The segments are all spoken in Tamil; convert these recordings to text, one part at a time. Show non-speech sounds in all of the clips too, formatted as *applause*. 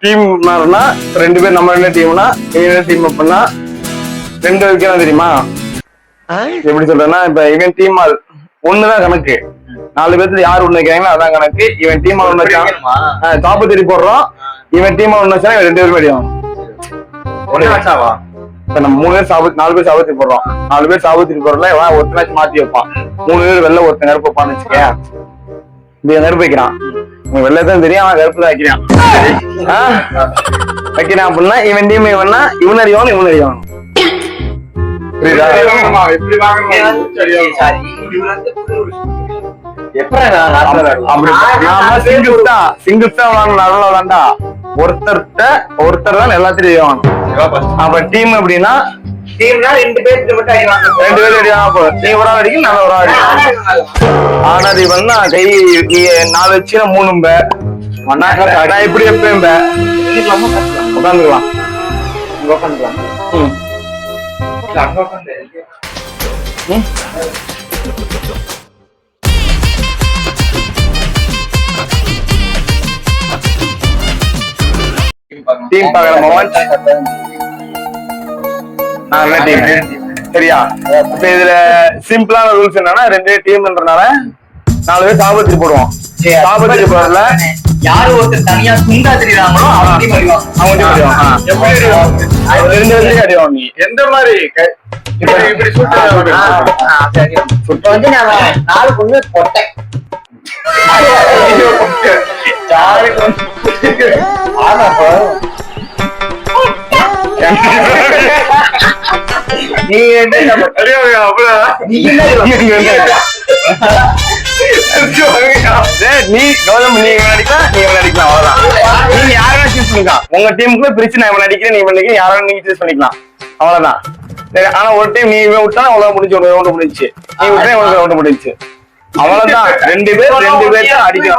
டீம் மாறினா ரெண்டு பேர் நம்ம என்ன டீம்னா இவன் டீம் பண்ணா ரெண்டு வைக்கலாம் தெரியுமா? எப்படி சொல்றேன்னா இப்ப இவன் டீம் ஆள் ஒண்ணுதான் கணக்கு. நாலு பேர்த்துல யார் ஒண்ணு வைக்கிறாங்களோ அதான் கணக்கு. இவன் டீம் ஒண்ணு வச்சான். தாப்பு தெரி போடுறோம். இவன் டீம் ஒண்ணு வச்சா இவன் ரெண்டு பேரும் ஒண்ணு வச்சாவா இப்ப நம்ம மூணு பேர் சாபத்து நாலு பேர் சாபத்தி போடுறோம். நாலு பேர் சாபத்தி போடுறல இவன் ஒருத்தனாச்சும் மாத்தி வைப்பான். மூணு பேர் வெளில ஒருத்தன் நெருப்பு வைப்பான்னு வச்சுக்கேன் இப்படி நெருப்பு வைக்கிறான். உங்க வெளில தான் தெரியும் அவன் நெருப்பு தான் வைக்கிறான்? வைக்கிறான் அப்படின்னா இவன் டீம் இவன்னா இவன் அறிவான் இவன் அறிவான். புரியுதா? நான் நல்லா ஒருத்தர்கிட்ட ஒருத்தர் தான் எல்லாத்திலையும் வேணும் அப்ப டீம் எப்படின்னா டீம்னா ரெண்டு ஆள் அடிக்கும் நான் ஒரு ஆள் அடிக்கும் ஆனா இது வந்து கை நீ நாலு வச்சு மூணு நான் இப்படி எப்பயும் பே உட்காந்துக்கலாம். இங்க உட்காந்துக்கலாம். ம். அங்க உட்காந்து ம். டீம் பார்க்கற மொமெண்ட் நான் என்ன டீம் சரியா? இப்ப இதுல சிம்பிளான ரூல்ஸ் என்னன்னா ரெண்டு டீம்ன்றனால நாலு பேர் சாபத்திரி போடுவோம். சாபத்திரி போடுறதுல யாரு ஒருத்தர் தனியா துண்டா தெரியுறாங்களோ அவங்க அடிவாங்க நீ எந்த மாதிரி இப்படி சுட்டு வந்து நான் நாலு பொண்ணு பொட்டேன் நீங்க என்ன? நீ கௌதம் நீ நீ அவ்வளவுதான் நீங்க யாரும் சூஸ் பண்ணிக்கலாம் உங்க டீமுக்குள்ள பிரிச்சு நான் இவன் அடிக்கிறேன் நீ பண்ணிக்க யாரும் நீங்க சூஸ் பண்ணிக்கலாம் அவ்வளவுதான் சரி ஆனா ஒரு டைம் நீ விட்டா அவ்வளவு முடிஞ்சு ஒரு ரவுண்ட் முடிஞ்சுச்சு நீ விட்டா ரவுண்ட் முடிஞ்சுச்சு அவ்வளவுதான் ரெண்டு பேர் ரெண்டு பேர் அடிக்கணும்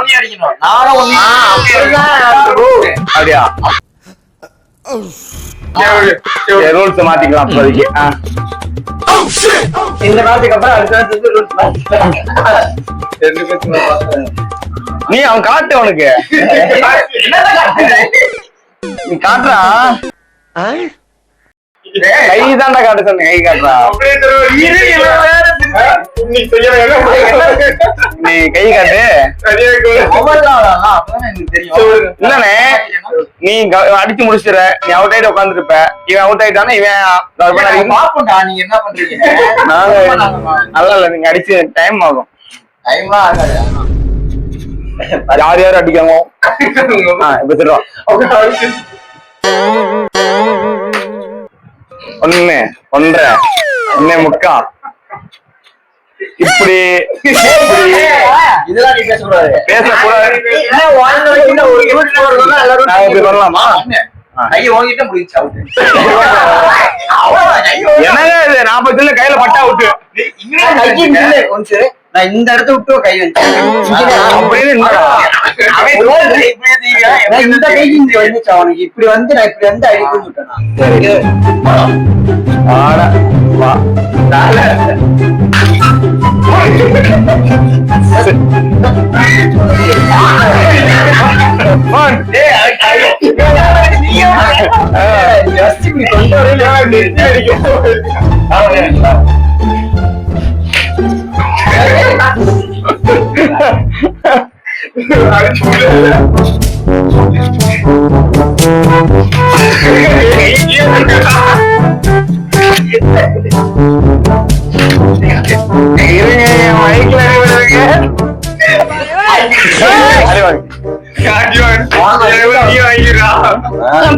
அப்படியா ரூல்ஸ் மாத்திக்கலாம் அப்போதைக்கு இந்த நாட்டுக்கு அப்புறம் அடுத்த. நீ அவன் காட்டு அவனுக்கு காட்டுது? நீ காட்டுறா. கை தாண்டா காட்ட சொன்ன கை காட்டுறா. நீ செய்ய வேணாம். நீ கை காட்டு. இல்லனே நீ அடிச்சு முடிச்சிடுற நீ அவுட் ஆயிட்டு உட்காந்துருப்ப இவன் அவுட் ஆயிட்டானா இவன் பாப்போம்டா, நீங்க என்ன பண்றீங்க? நல்லா இல்ல நீங்க அடிச்சு டைம் ஆகும். ஆகாது. யார் யார் அடிக்காமோ இப்ப சொல்றோம். ஒண்ணு ஒன்றரை ஒன்னே முக்கா இப்படி இதெல்லாம் நீ பேசக்கூடாது. பேசக்கூடாது. நான் இப்படி பண்ணலாமா? என்னங்க இது? நாற்பதுல கையில பட்டா விட்டு. நான் இந்த இடத்த விட்டு கை வச்சேன் அப்படின்னு என்னடா? இந்த கைக்கு வந்துச்சு அவனுக்கு இப்படி வந்து நான் இப்படி வந்து அடிக்கணும் விட்டேன்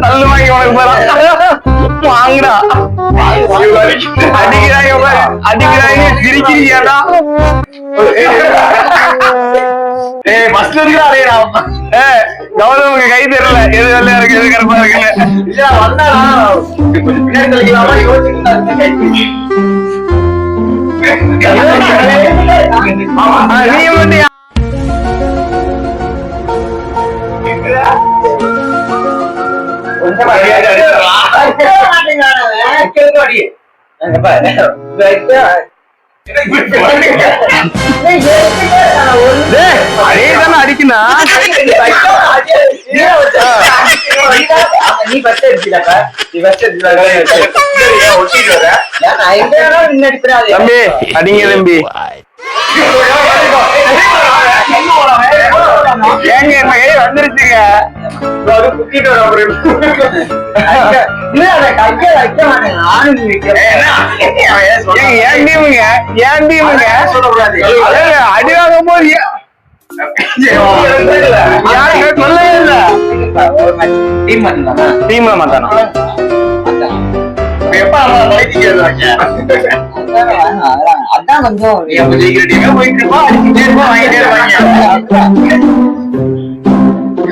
தள்ளு வாங்கி உனக்கு போறா. வாங்குடா. அடிக்கிறாங்க பாரு. அடிக்கிறாங்க சிரிக்கிறீங்கடா ஏய் ஃபர்ஸ்ட் இருந்து அடையடா ஏய் கௌதம் உங்க கை தெரியல. எது வெள்ளையா இருக்கு எது கருப்பா இருக்குன்னு. இல்ல, கொஞ்சம் பின்னாடி யோசிச்சுட்டு இருந்தேன் நீ வந்து கொஞ்சமா. கேட்க அடிக்கணும் நீ ஃபர்ஸ்ட் அடிச்சிலப்ப நீ first எடுத்து தம்பி அடிங்க தம்பி. ஏங்க என்ன கை வந்துருச்சுங்க. அது குத்திட்டு வர அப்புறம். இல்ல அத கைய வைக்க மாட்டேன் நானும் நிக்கிறேன் ஏங்க, ஏன் டீமுங்க ஏன் டீமுங்க சொல்லக்கூடாது. அடி வாங்கும் போது சொல்லவே இல்ல. டீம் டீம்ல எப்ப? அதான் கொஞ்சம் போயிட்டு இருப்பா, வாங்கிட்டே இருப்பாங்க.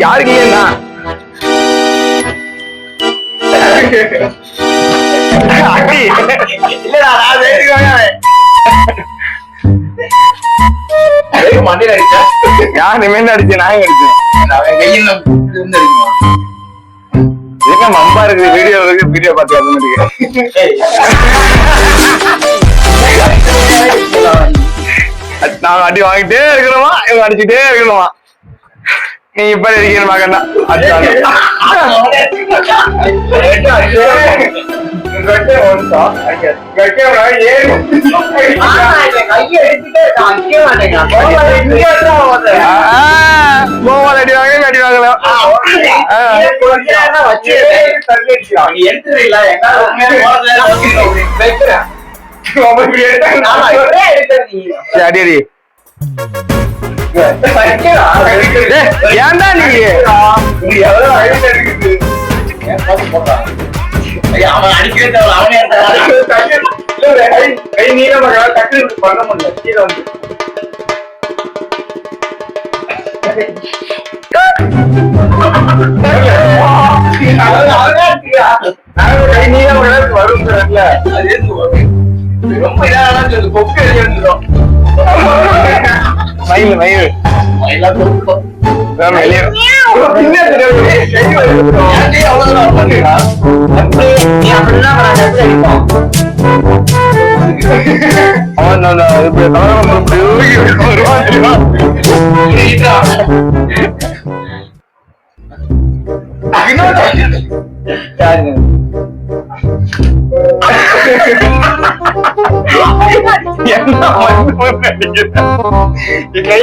யாருக்கு இல்லையா அடி இல்லடா, நான். அதுக்கு மண்டையில அடிச்சா? யார் நிமிர்ந்து அடிச்சு நான் அடிச்சேன் கையில அடிக்குமா? எங்க மம்பா இருக்கு வீடியோ இருக்கு வீடியோ பார்த்து அது நான் அடி வாங்கிட்டே இருக்கணுமா? இவங்க அடிச்சுட்டே இருக்கணுமா? நீ இப்ப அவன் வந்தான். கோவால் அடி வாங்க அடி. சரி, ஏன்டா நீ அவன் அடிக்கவே தேவை, அவனே கை நீளமா இப்படி பண்ண முடியல கீழே வந்து வரும்? ரொம்ப சொல்லு கொக்கு மயில் மயில். இன்னொரு *laughs* என்ன கை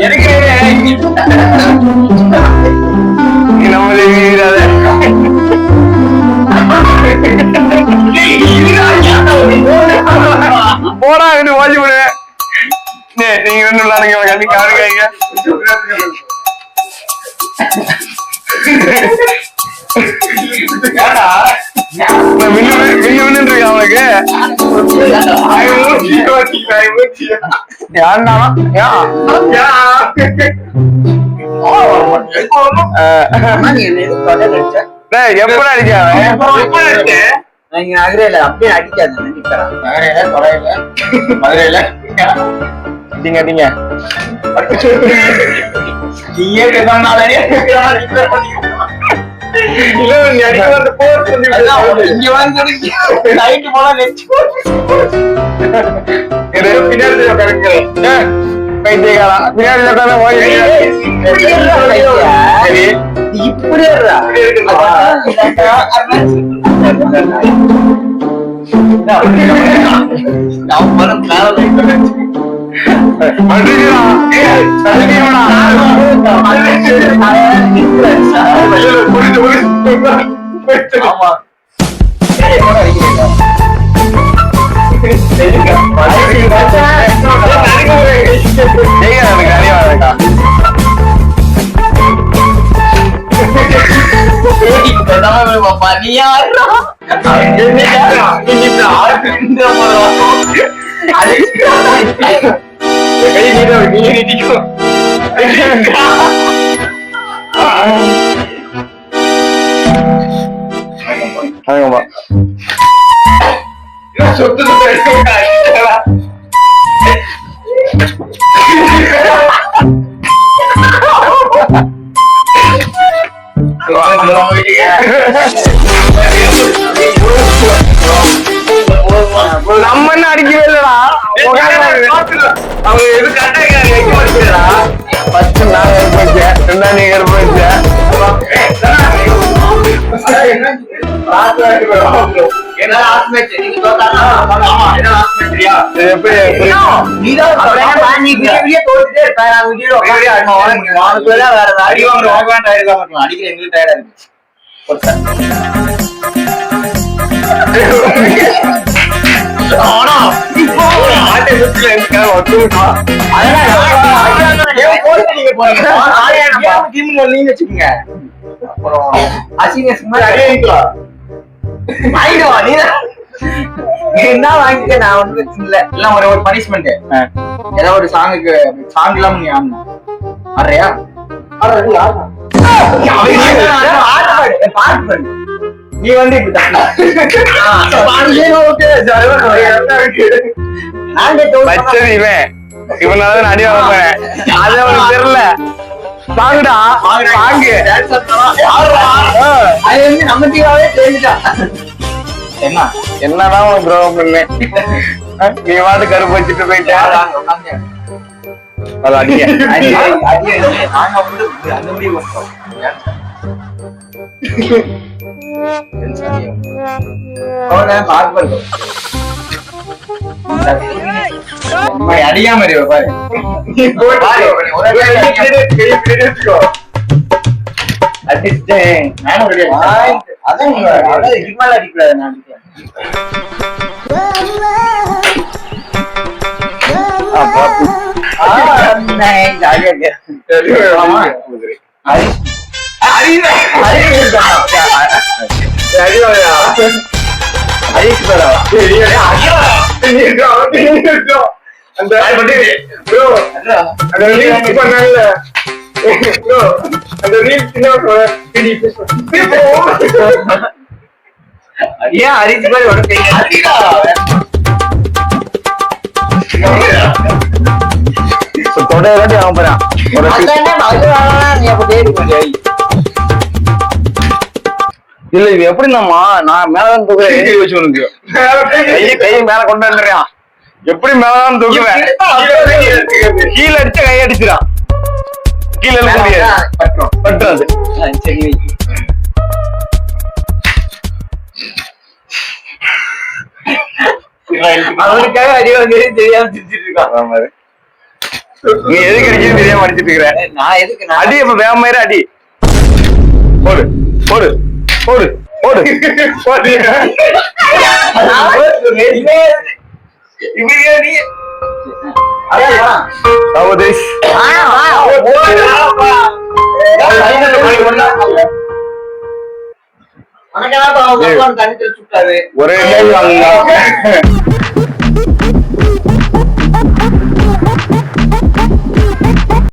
எனக்கு நம்மளே போடா என்ன ஓடி விடுவேன் நீங்க ரெண்டு விளையாடுங்க கண்ணி காருங்க எப்படி அடிச்ச அவன்? நகரையில அப்படியே அடிக்காத நினைக்கிறேன் மதுரையில அடிங்க அடிங்க நீயே இங்க வந்து நைட்டு போனா நெச்சு பின்னாடி கரெக்ட் பின்னாடி உட்கார்ந்து ஓடி நான் ஆமா ஜெயிக்கிறா, கை நீட்ட நீ நீட்டிக்கும் ஆமாம்மா சொத்து சொத்து நம்ம என்ன அடிக்கவே இல்லடா. ஃபர்ஸ்ட் நான் கருப்பு வச்சேன் ரெண்டா நீங்க தோத்தாலும் ஆமா என்ன வாங்கிக்க நான் ஒண்ணும் இல்ல இல்ல ஒரு ஒரு பனிஷ்மெண்ட் ஏதாவது ஒரு சாங்குக்கு சாங் இல்லாம நீ ஆடணும் ஆடுறியா பாடு, பாட்டு பாடு. நீ வந்து இப்படி இவன் இவனால அடி வாங்க போறேன். அது அவனுக்கு தெரியல. வாங்குடா வாங்கு. அது வந்து நம்ம டீமாவே தெரிஞ்சுட்டான் என்ன? என்னதான் உனக்கு துரோகம் பண்ணேன் நீ வாட்டு கருப்பு வச்சுட்டு போயிட்டா. அது அடிக்க அடி, அடி, அடி. நாங்க வந்து அந்த முடிவு இரு, பாரு. பாரு, ஒரு அடி அடிக்காம. அடிச்சிட்டேன். நானும் அடிச்சேன். அதான் மேல அடிக்கூடாது நான் ஜாலியா இருக்கா? அந்த பண்ணாங்கல்ல. bro, அந்த reel சின்ன. ஏன் அடிச்சு மாதிரி உடம்பு. தொடைய போறான் இல்ல இது எப்படி நம்மா நான் மேலதான் தூக்குறேன் எழுதி வச்சு உனக்கு. கையை கை மேல கொண்டு வந்துடுறான். எப்படி மேலதான் தூக்குவேன்? கீழே அடிச்சா கை அடிச்சிடான் கீழே இழுக்க முடியாது. பட்டுரும். பட்டுறது சரி. அவனுக்காக அடி வாங்குறது தெரியாம சிரிச்சிட்டு இருக்கான். நீ எதுக்கு அடிக்கிறது தெரியாம அடிச்சிட்டு இருக்கிற? நான் எதுக்கு அடி இப்ப வேக மாதிரி அடி. போடு போடு. போடு போடு விட்டாரு ஒரே